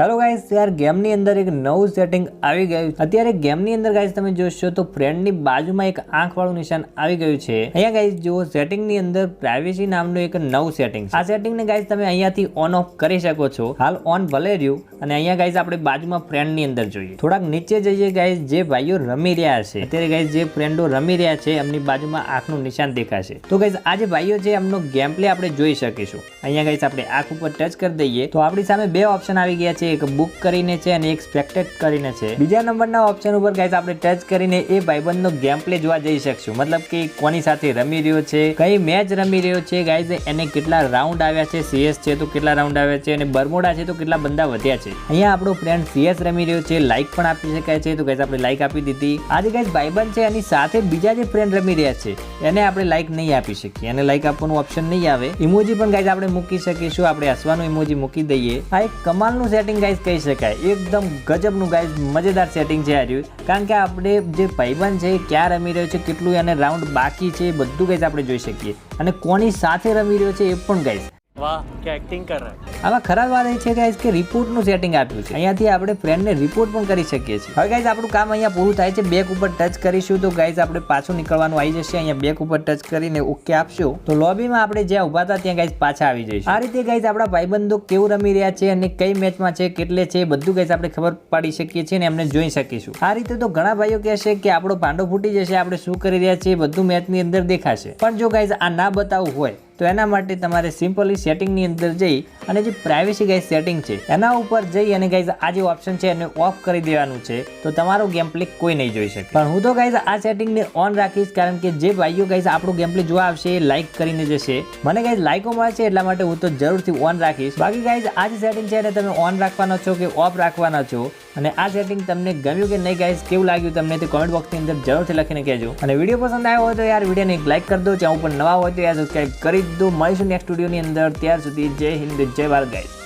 Hello guys યાર ગેમની અંદર એક નવું સેટિંગ આવી ગયું અત્યારે ગેમની અંદર ગાઈઝ તમે જોશો તો ફ્રેન્ડની બાજુમાં એક આંખવાળું નિશાન આવી ગયું છે. અહીંયા ગાઈઝ જુઓ સેટિંગની અંદર પ્રાઇવેસી નામનું એક નવું સેટિંગ આ સેટિંગને ગાઈઝ તમે અહીંયાથી ઓન ઓફ કરી શકો છો. હાલ ઓન ભલે રહ્યું, અને અહીંયા ગાઈસ આપણે બાજુમાં ફ્રેન્ડની અંદર જોઈએ. થોડાક નીચે જઈએ ગાઈઝ જે ભાઈઓ રમી રહ્યા છે. અત્યારે ગાઈઝ જે ફ્રેન્ડો રમી રહ્યા છે, એમની બાજુમાં આંખનું નિશાન દેખાશે. તો ગાઈઝ આ જે ભાઈઓ છે, એમનો ગેમ પ્લે આપણે જોઈ શકીશું. અહીંયા ગાઈઝ આપણે આંખ ઉપર ટચ કરી દઈએ. તો આપણી સામે બે ઓપ્શન આવી ગયા છે. એક બુક કરીને છે અને એક સ્પેક્ટેટ કરીને છે. બીજા નંબરના ઓપ્શન ઉપર ગાઈસ આપણે ટચ કરીને એ ભાઈબંધનો ગેમ પ્લે જોવા જઈ શકશું. મતલબ કે કોની સાથે રમી રહ્યો છે, કઈ મેચ રમી રહ્યો છે ગાઈસ એને કેટલા રાઉન્ડ આવ્યા છે સીએસ છે તો કેટલા રાઉન્ડ આવ્યા છે અને બરમોડા છે તો કેટલા બંદા વધ્યા છે. અહીંયા આપણો ફ્રેન્ડ સીએસ રમી રહ્યો છે લાઈક પણ આપી શકાય છે, તો ગાઈસ આપણે લાઈક આપી દીધી. આજે ગાય ભાઈબંધ છે, એની સાથે બીજા જે ફ્રેન્ડ રમી રહ્યા છે, એને આપણે લાઈક નહીં આપી શકીએ. એને લાઈક આપવાનું ઓપ્શન નહીં આવે. ઇમોજી પણ ગાઈસ આપણે મૂકી શકીશું. આપણે હસવાનું ઇમોજી મૂકી દઈએ. આ એક કમાલનું સેટિંગ ગાઈસ કહી શકાય. એકદમ ગજબનું ગાઈઝ મજેદાર સેટિંગ છે આ રહ્યું. કારણ કે આપણે જે ભાઈબંધ છે ક્યાં રમી રહ્યો છે, કેટલું એને રાઉન્ડ બાકી છે, એ બધું ગાઈઝ આપણે જોઈ શકીએ. અને કોની સાથે રમી રહ્યો છે, એ પણ ગાઈસ વાહ આમાં ખરાબ વાત એ છે ગાઈઝ કે રિપોર્ટનું સેટિંગ આપ્યું છે. અહીંયાથી આપણે ફ્રેન્ડને રિપોર્ટ પણ કરી શકીએ છીએ. હવે ગાઈઝ આપણું કામ અહીંયા પૂરું થાય છે. બેક ઉપર ટચ કરીશું તો ગાઈઝ આપણે પાછું નીકળવાનું આવી જશે. અહીંયા બેક ઉપર ટચ કરીને ઓકે આપશો. તો લોબીમાં આપણે જ્યાં ઊભા હતા ત્યાં ગાઈઝ પાછા આવી જઈશું. આ રીતે ગાઈઝ આપણા ભાઈબંધો કેવું રમી રહ્યા છે અને કઈ મેચમાં છે, કેટલે છે બધું ગાઈઝ આપણે ખબર પાડી શકીએ છીએ અને એમને જોઈ શકીશું. આ રીતે તો ઘણા ભાઈઓ કહેશે કે આપણો ભાંડો ફૂટી જશે, આપણે શું કરી રહ્યા છીએ બધું મેચની અંદર દેખાશે. પણ જો ગાઈઝ આ ના બતાવવું હોય તો એના માટે તમારે સિમ્પલી સેટિંગની અંદર જઈ અને જે પ્રાઇવેસી ગાઈઝ સેટિંગ છે, એના ઉપર જઈ અને ગાઈઝ આ જે ઓપ્શન છે એને ઓફ કરી દેવાનું છે, તો તમારો ગેમ પ્લે કોઈ નહીં જોઈ શકે. પણ હું તો ગાઈઝ આ સેટિંગને ઓન રાખીશ કારણ કે જે ભાઈઓ ગાઈઝ આપણું ગેમ જોવા આવશે એ લાઇક કરીને જશે. મને ગાઈઝ લાઇકો મળે છે એટલા માટે હું તો જરૂરથી ઓન રાખીશ. બાકી ગાઈઝ આ જે સેટિંગ છે એને તમે ઓન રાખવાના છો કે ઓફ રાખવાના છો અને આ સેટિંગ તમને ગમ્યું કે નહીં ગાઈઝ કેવું લાગ્યું તમને તે કોમેન્ટ બોક્સની અંદર જરૂરથી લખીને કહેજો. અને વીડિયો પસંદ આવ્યો હોય તો યાર વિડીયોને એક લાઇક કરી દો. ચેનલ પર નવા હોય તો યાર સબસ્ક્રાઈબ કરી દો. મળીશું નેક્સ્ટ વિડીયોની અંદર. ત્યાર સુધી જય હિન્દ, જય ભારત ગાઈઝ